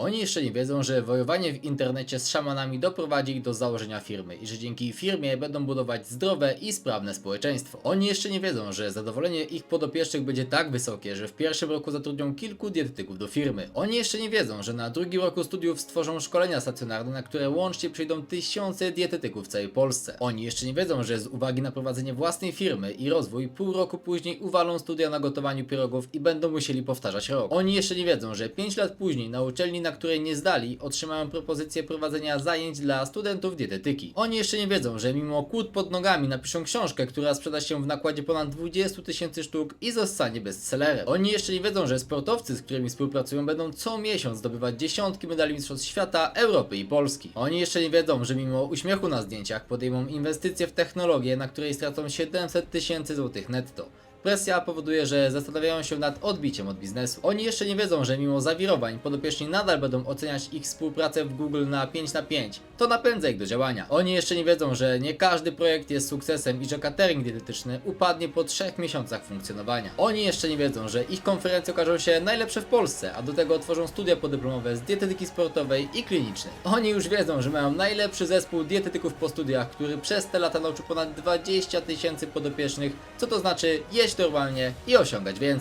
Oni jeszcze nie wiedzą, że wojowanie w internecie z szamanami doprowadzi ich do założenia firmy i że dzięki firmie będą budować zdrowe i sprawne społeczeństwo. Oni jeszcze nie wiedzą, że zadowolenie ich podopiecznych będzie tak wysokie, że w pierwszym roku zatrudnią kilku dietetyków do firmy. Oni jeszcze nie wiedzą, że na drugim roku studiów stworzą szkolenia stacjonarne, na które łącznie przyjdą tysiące dietetyków w całej Polsce. Oni jeszcze nie wiedzą, że z uwagi na prowadzenie własnej firmy i rozwój pół roku później uwalą studia na gotowaniu pierogów i będą musieli powtarzać rok. Oni jeszcze nie wiedzą, że 5 lat później na uczelni, na której nie zdali, otrzymają propozycję prowadzenia zajęć dla studentów dietetyki. Oni jeszcze nie wiedzą, że mimo kłód pod nogami napiszą książkę, która sprzeda się w nakładzie ponad 20 tysięcy sztuk i zostanie bestsellerem. Oni jeszcze nie wiedzą, że sportowcy, z którymi współpracują, będą co miesiąc zdobywać dziesiątki medali mistrzostw świata, Europy i Polski. Oni jeszcze nie wiedzą, że mimo uśmiechu na zdjęciach podejmą inwestycje w technologię, na której stracą 700 tysięcy złotych netto. Presja powoduje, że zastanawiają się nad odbiciem od biznesu. Oni jeszcze nie wiedzą, że mimo zawirowań podopieczni nadal będą oceniać ich współpracę w Google na 5 na 5. To napędza ich do działania. Oni jeszcze nie wiedzą, że nie każdy projekt jest sukcesem i że catering dietetyczny upadnie po 3 miesiącach funkcjonowania. Oni jeszcze nie wiedzą, że ich konferencje okażą się najlepsze w Polsce, a do tego otworzą studia podyplomowe z dietetyki sportowej i klinicznej. Oni już wiedzą, że mają najlepszy zespół dietetyków po studiach, który przez te lata nauczył ponad 20 tysięcy podopiecznych, co to znaczy jeść normalnie i osiągać więcej.